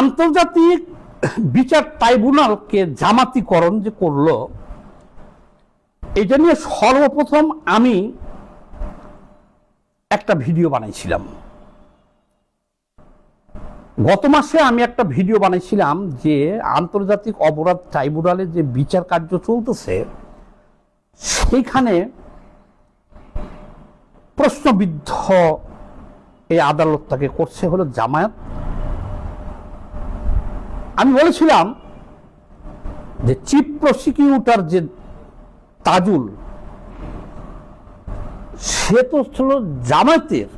আন্তর্জাতিক বিচার ট্রাইব্যুনালকে জামাতিকরণ যে করল, এটা নিয়ে সর্বপ্রথম আমি একটা ভিডিও বানাইছিলাম। গত মাসে আমি একটা ভিডিও বানাইছিলাম যে আন্তর্জাতিক অপরাধ ট্রাইব্যুনালে যে বিচার কার্য চলতেছে, সেইখানে প্রশ্নবিদ্ধ এই আদালতটাকে করছে হলো জামায়াত। আমি বলেছিলাম যে চিফ প্রসিকিউটর যে তাজুল, সে তো ছিল জামায়াতের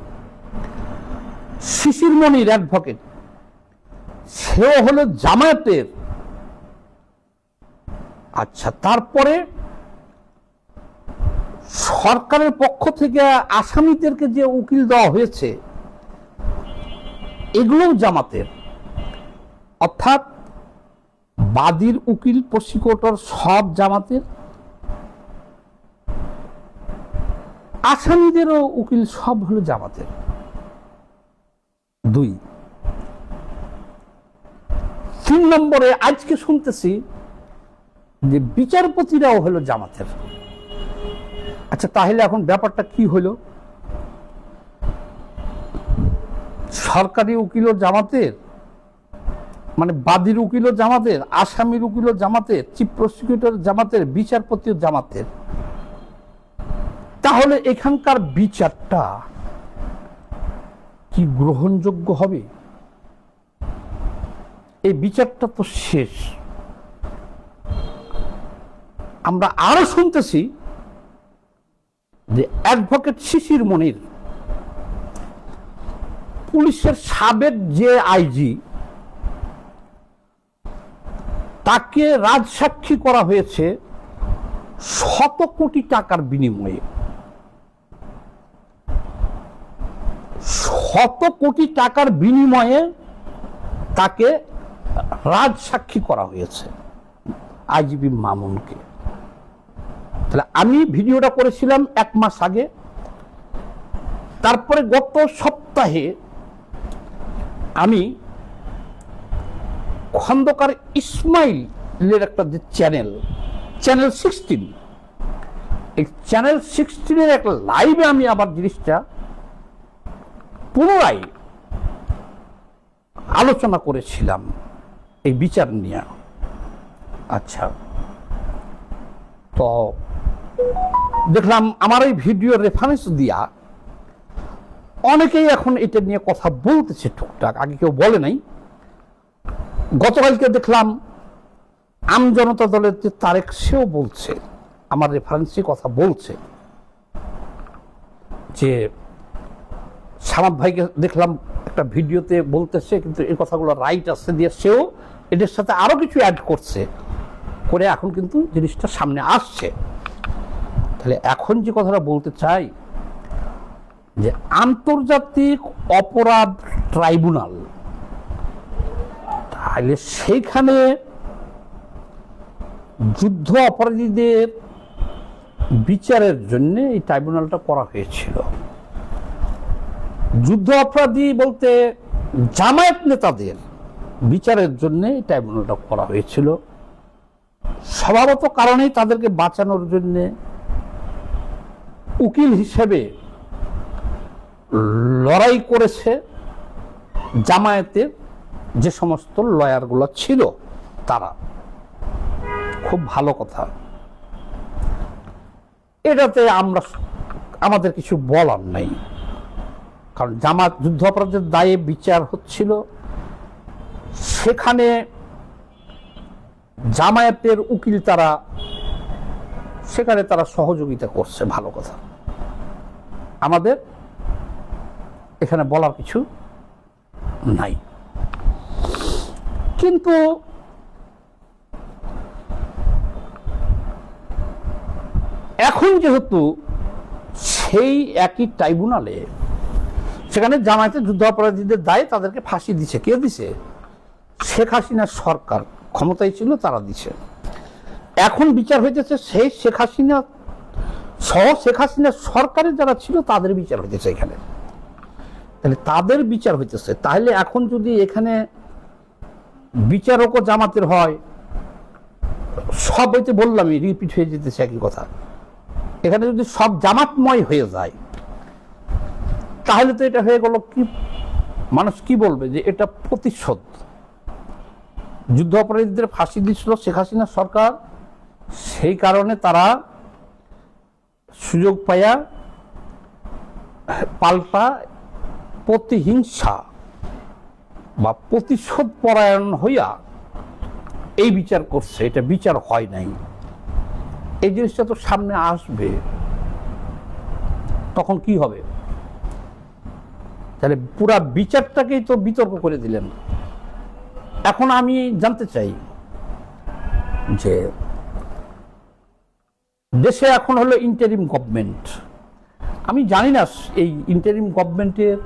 শিশির মনির অ্যাডভোকেট সেও হলো জামায়াতের। আচ্ছা তারপরে সরকারের পক্ষ থেকে আসামিদেরকে যে উকিল দেওয়া হয়েছে, এগুলোও জামাতের। অর্থাৎ বাদীর উকিল, প্রসিকিউটর সব জামাতের। আসামিদেরও উকিল সব হলো জামাতের। দুই। তিন নম্বরে আজকে শুনতেছি যে বিচারপতিরাও হলো জামাতের। আচ্ছা তাহলে এখন ব্যাপারটা কি হলো? সরকারি উকিলও জামাতের? মানে বাদীর উকিলও জামাতের, আসামির উকিলও জামাতের, চিফ প্রসিকিউটর জামাতের বিচারপতিও জামাতের। তাহলে এখানকার বিচারটা কি গ্রহণযোগ্য হবে? এই বিচারটা তো শেষ। আমরা আরও শুনতেছি যে অ্যাডভোকেট শিশির মনির, পুলিশের সাবেক যে আইজি তাকে রাজসাক্ষী করা হয়েছে শত কোটি টাকার বিনিময়ে। শত কোটি টাকার বিনিময়ে তাকে রাজসাক্ষী করা হয়েছে আইজিবি মামুনকে। তাহলে আমি ভিডিওটা করেছিলাম এক মাস আগে। তারপরে গত সপ্তাহে আমি খন্দকার ইসমাইলের একটা যে চ্যানেল চ্যানেল সিক্সটিন এই চ্যানেল সিক্সটিনের একটা লাইভে আমি আবার জিনিসটা পুনরায় আলোচনা করেছিলাম, এই বিচার নিয়ে। আচ্ছা। তো দেখলাম আমার এই ভিডিও রেফারেন্স দিয়া অনেকেই এখন এটা নিয়ে কথা বলতেছে টুকটাক, আগে কেউ বলে নাই। গতকালকে দেখলাম আম জনতা দলের যে তারেক, সেও বলছে, আমার রেফারেন্সে কথা বলছে, যে সামাদ ভাইকে দেখলাম একটা ভিডিওতে বলতেছে, কিন্তু এই কথাগুলো রাইট আসছে দিয়ে সেও এদের সাথে আরও কিছু অ্যাড করছে, করে এখন কিন্তু জিনিসটা সামনে আসছে। তাহলে এখন যে কথাটা বলতে চাই, যে আন্তর্জাতিক অপরাধ ট্রাইব্যুনাল তাহলে সেইখানে যুদ্ধ অপরাধীদের বিচারের জন্য এই ট্রাইব্যুনালটা করা হয়েছিল। যুদ্ধ অপরাধী বলতে জামায়াত নেতাদের বিচারের জন্য এই ট্রাইব্যুনালটা করা হয়েছিল। স্বভাবত কারণেই তাদেরকে বাঁচানোর জন্য উকিল হিসেবে লড়াই করেছে জামায়াতের যে সমস্ত লয়ারগুলো ছিল তারা। খুব ভালো কথা। এটাতে আমরা আমাদের কিছু বলার নেই। কারণ জামাত যুদ্ধ অপরাধের দায়ে বিচার হচ্ছিল। সেখানে জামায়াতের উকিল তারা, সেখানে তারা সহযোগিতা করছে ভালো কথা। আমাদের এখানে বলার কিছু নাই। কিন্তু এখন যেহেতু সেই একই ট্রাইব্যুনালে, সেখানে জামায়াতের যুদ্ধ অপরাধীদের দায়ে তাদেরকে ফাঁসি দিছে। কে দিছে? শেখ হাসিনার সরকার। ক্ষমতায় ছিল, তারা দিছে। এখন বিচার হইতেছে সেই শেখ হাসিনা সহ শেখ হাসিনার সরকারের যারা ছিল, তাদের বিচার হইতেছে এখানে। তাহলে তাদের বিচার হইতেছে। তাহলে এখন যদি এখানে বিচারকও জামাতের হয়। সব হইতে বললামই রিপিট হয়ে যেতেছে একই কথা। এখানে যদি সব জামাতময় হয়ে যায়, তাহলে তো এটা হয়ে গেল কি, মানুষ কি বলবে যে এটা প্রতিশোধ? যুদ্ধ অপরাধীদের ফাঁসি দিচ্ছিল শেখ হাসিনা সরকার, সেই কারণে তারা সুযোগ পাইয়া পাল্টা প্রতিহিংসা বা প্রতিশোধ পরায়ণ হইয়া এই বিচার করছে, এটা বিচার হয় নাই। এই জিনিসটা তো সামনে আসবে। তখন কি হবে? তাহলে পুরা বিচারটাকেই তো বিতর্ক করে দিলেন। এখন আমি জানতে চাই যে দেশে এখন হলো ইন্টারিম গভর্নমেন্ট আমি জানি না এই ইন্টারিম গভর্নমেন্টের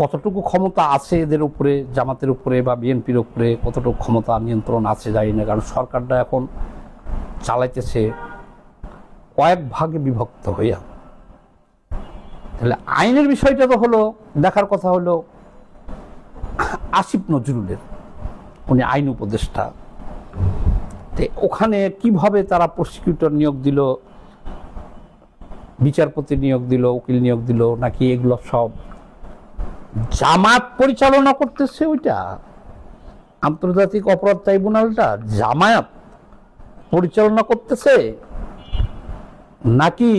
কতটুকু ক্ষমতা আছে এদের উপরে, জামাতের উপরে বা বিএনপির উপরে, কতটুকু ক্ষমতা নিয়ন্ত্রণ আছে জানি না, কারণ সরকারটা এখন চালাইতেছে কয়েক ভাগে বিভক্ত হইয়া। তাহলে আইনের বিষয়টা তো হলো, দেখার কথা হলো আসিফ নজরুলের উনি আইন উপদেষ্টা। তো ওখানে কীভাবে তারা প্রসিকিউটর নিয়োগ দিল, বিচারপতি নিয়োগ দিল, উকিল নিয়োগ দিল, নাকি এগুলো সব জামাত পরিচালনা করতেছে ওইটা। আন্তর্জাতিক অপরাধ ট্রাইব্যুনালটা জামায়াত পরিচালনা করতেছে। নাকি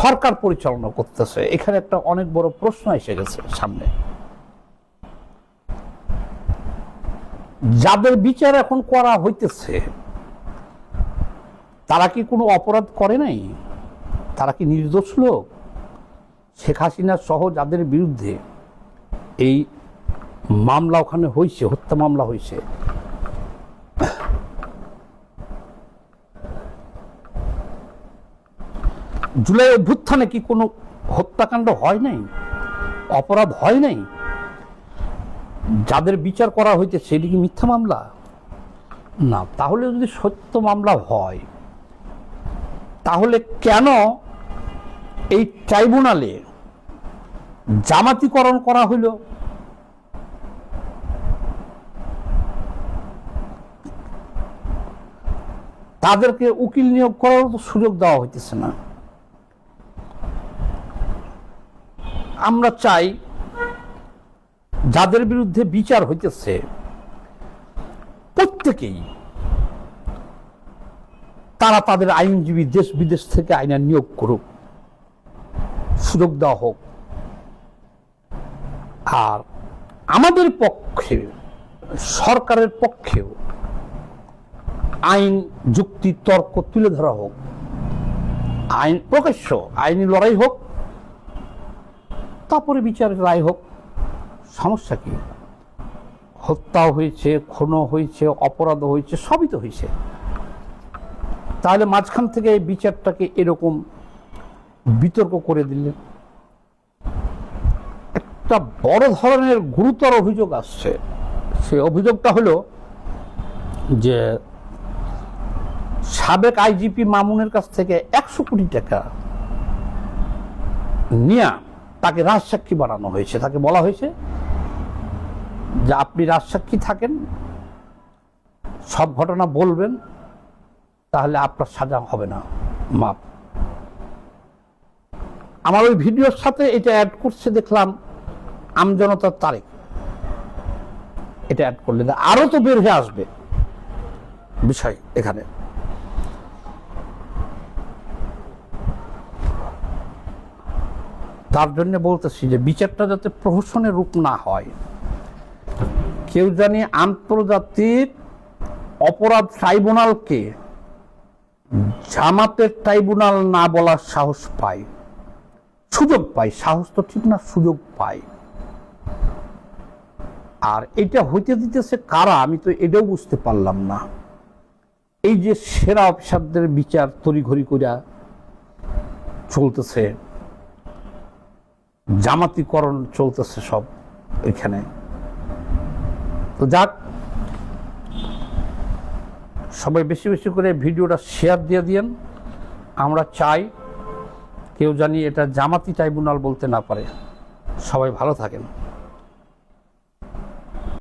সরকার পরিচালনা করতেছে? এখানে একটা অনেক বড় প্রশ্ন এসে গেছে সামনে। যাদের বিচার এখন করা হইতেছে, তারা কি কোনো অপরাধ করে নাই? তারা কি নির্দোষ লোক? শেখ হাসিনা সহ যাদের বিরুদ্ধে এই মামলা ওখানে হয়েছে হত্যা মামলা হয়েছে জুলাই অভ্যুত্থানে কি কোনো হত্যাকাণ্ড হয় নাই? অপরাধ হয় নাই? যাদের বিচার করা হয়েছে সেটি কি মিথ্যা মামলা? না, তাহলে যদি সত্য মামলা হয়, তাহলে কেন এই ট্রাইব্যুনালে জামাতিকরণ করা হইল। তাদেরকে উকিল নিয়োগ করার সুযোগ দেওয়া হইতেছে না। আমরা চাই যাদের বিরুদ্ধে বিচার হইতেছে, প্রত্যেকেই তারা তাদের আইনজীবী দেশ বিদেশ থেকে আইনের নিয়োগ করুক। সুযোগ দেওয়া হোক। আর আমাদের পক্ষে, সরকারের পক্ষেও আইন যুক্তি তর্ক তুলে ধরা হোক, আইন প্রকাশ্য আইনি লড়াই হোক, তারপরে বিচারের রায় হোক, সমস্যা কি? হত্যাও হয়েছে খুনও হয়েছে, অপরাধ হয়েছে, সবই তো হয়েছে। তাহলে মাঝখান থেকে বিচারটাকে এরকম বিতর্ক করে দিলেন। একটা বড় ধরনের গুরুতর অভিযোগ আসছে। সেই অভিযোগটা হলো যে সাবেক আইজিপি মামুনের কাছ থেকে একশো কোটি টাকা নিয়ে তাকে রাজসাক্ষী বানানো হয়েছে। তাকে বলা হয়েছে যে আপনি রাজসাক্ষী থাকেন, সব ঘটনা বলবেন, তাহলে আপনার সাজা হবে না। মাপ আমার ওই ভিডিওর সাথে এটা অ্যাড করছে দেখলাম, আমজনতার তারিখ। এটা অ্যাড করলে আরও তো বের হয়ে আসবে বিষয় এখানে। তার জন্য বলতেছি যে, বিচারটা যাতে প্রহসনের রূপ না হয়। কেউ জানি আন্তর্জাতিক অপরাধ ট্রাইব্যুনালকে জামাতের ট্রাইব্যুনাল না বলার সাহস পায়। সুযোগ পায়, সাহস তো ঠিক না, সুযোগ পায়। আর এটা হইতে দিতেছে কারা, আমি তো এটাও বুঝতে পারলাম না। এই যে সেরা অফিসারদের বিচার তড়িঘড়ি করিয়া চলতেছে, জামাতিকরণ চলতেছে সব এখানে। তো যাক, সবাই বেশি বেশি করে ভিডিওটা শেয়ার দিয়ে দিয়েন। আমরা চাই কেউ জানি এটা জামাতি ট্রাইব্যুনাল বলতে না পারে। সবাই ভালো থাকেন।